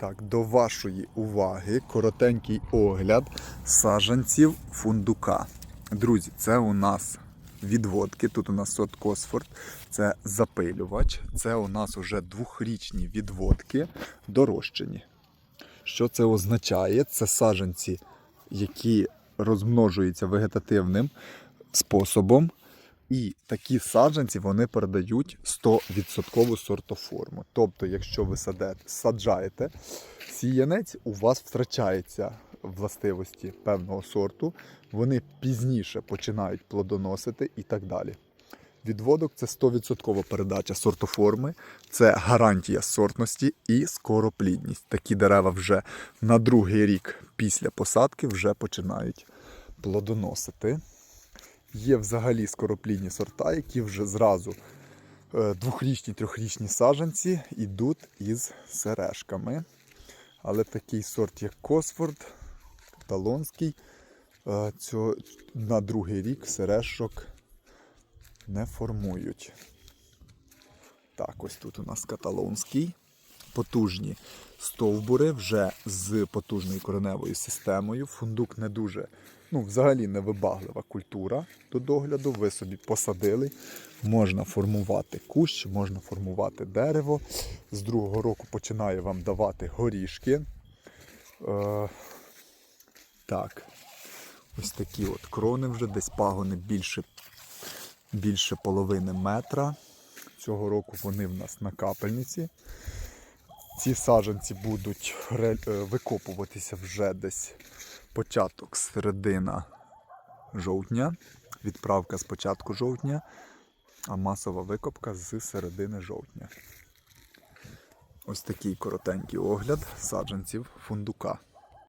Так, до вашої уваги коротенький огляд саджанців фундука. Друзі, це у нас відводки. Тут у нас сот Косфорд, це запилювач. Це у нас уже двохрічні відводки дорощені. Що це означає? Це саджанці, які розмножуються вегетативним способом. І такі саджанці вони передають 100% сортоформу. Тобто, якщо ви садете, саджаєте сіянець, у вас втрачається властивості певного сорту, вони пізніше починають плодоносити і так далі. Відводок це 100% передача сортоформи, це гарантія сортності і скороплідність. Такі дерева вже на другий рік після посадки вже починають плодоносити. Є взагалі скороплідні сорта, які вже зразу е, двохрічні, трьохрічні саджанці йдуть із сережками. Але такий сорт, як Косфорд, Талонський, е, цього, на другий рік сережок не формують. Так, ось тут у нас каталонський. Потужні стовбури вже з потужною кореневою системою. Фундук не дуже, ну, взагалі невибаглива культура до догляду. Ви собі посадили. Можна формувати кущ, можна формувати дерево. З другого року починає вам давати горішки. Е, так, ось такі от крони вже, десь пагони більше, більше половини метра. Цього року вони в нас на капельниці. Ці саджанці будуть е, викопуватися вже десь початок середина жовтня. Відправка з початку жовтня, а масова викопка з середини жовтня. Ось такий коротенький огляд саджанців фундука.